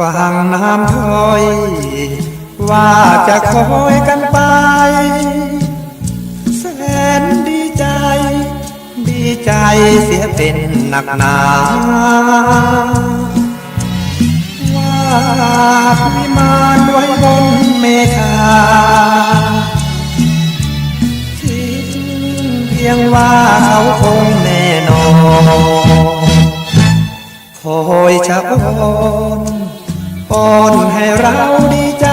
ฟังน้ำถอย ว่าจะคอยกันไป แสนดีใจ ดีใจเสียเป็นหนักหนา ว่าพิมานไว้บนเมฆาคิดเพียงว่าเขาคงแน่นอนคอยจะอ้อน ป้อนให้เราดีใจ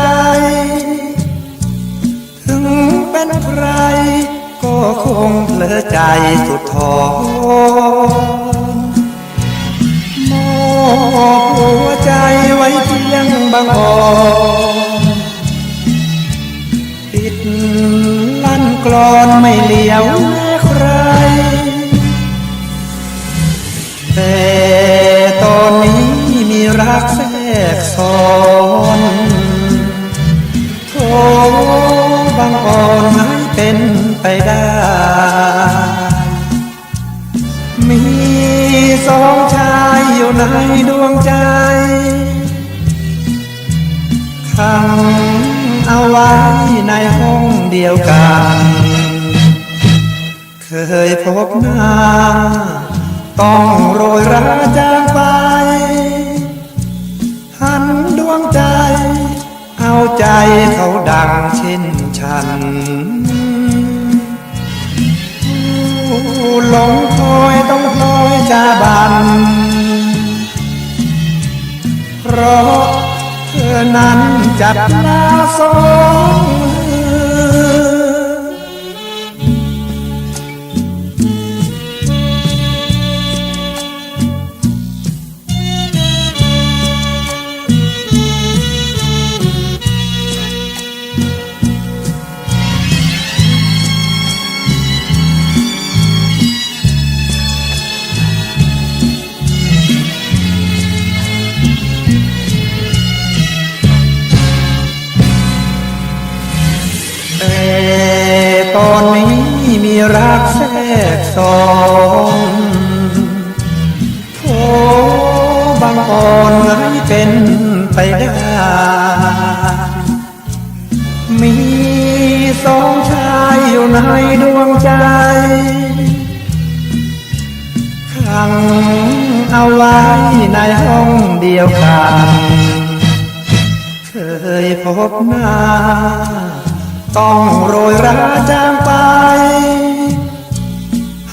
ถึงเป็นใคร ก็คงเพลอใจสุดทอนมอบหัวใจไว้เพียงบางอ่อนปิดลั่นกลอนไม่เลี้ยวแลใครแต่ กซ้อนโทบางอ่อนไม่เป็นไปได้ มีสองชายอยู่ในดวงใจขังเอาไว้ในห้องเดียวกัน เคยพบหน้า ต้องโรยราจาง ใจเขาดังเช่นฉันหลงคอยต้องคอยจาบัน เพราะเธอนั้นจัดหน้าสอ ตอนนี้มีรักแทรกซ้อนโทบางอ่อนไม่เป็นไปได้ มีสองชายอยู่ในดวงใจขังเอาไว้ในห้องเดียวกัน เคยพบหน้า ต้องโรยราจางไป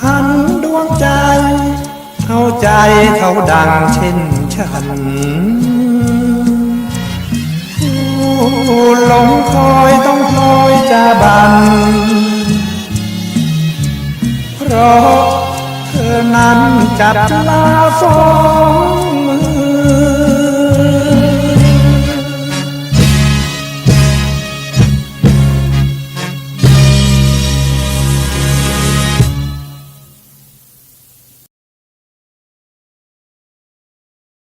หันดวงใจเอาใจเขาดังเช่นฉันผู้หลงคอยต้องคอยจะบัน เพราะเธอนั้นจัดลาสอง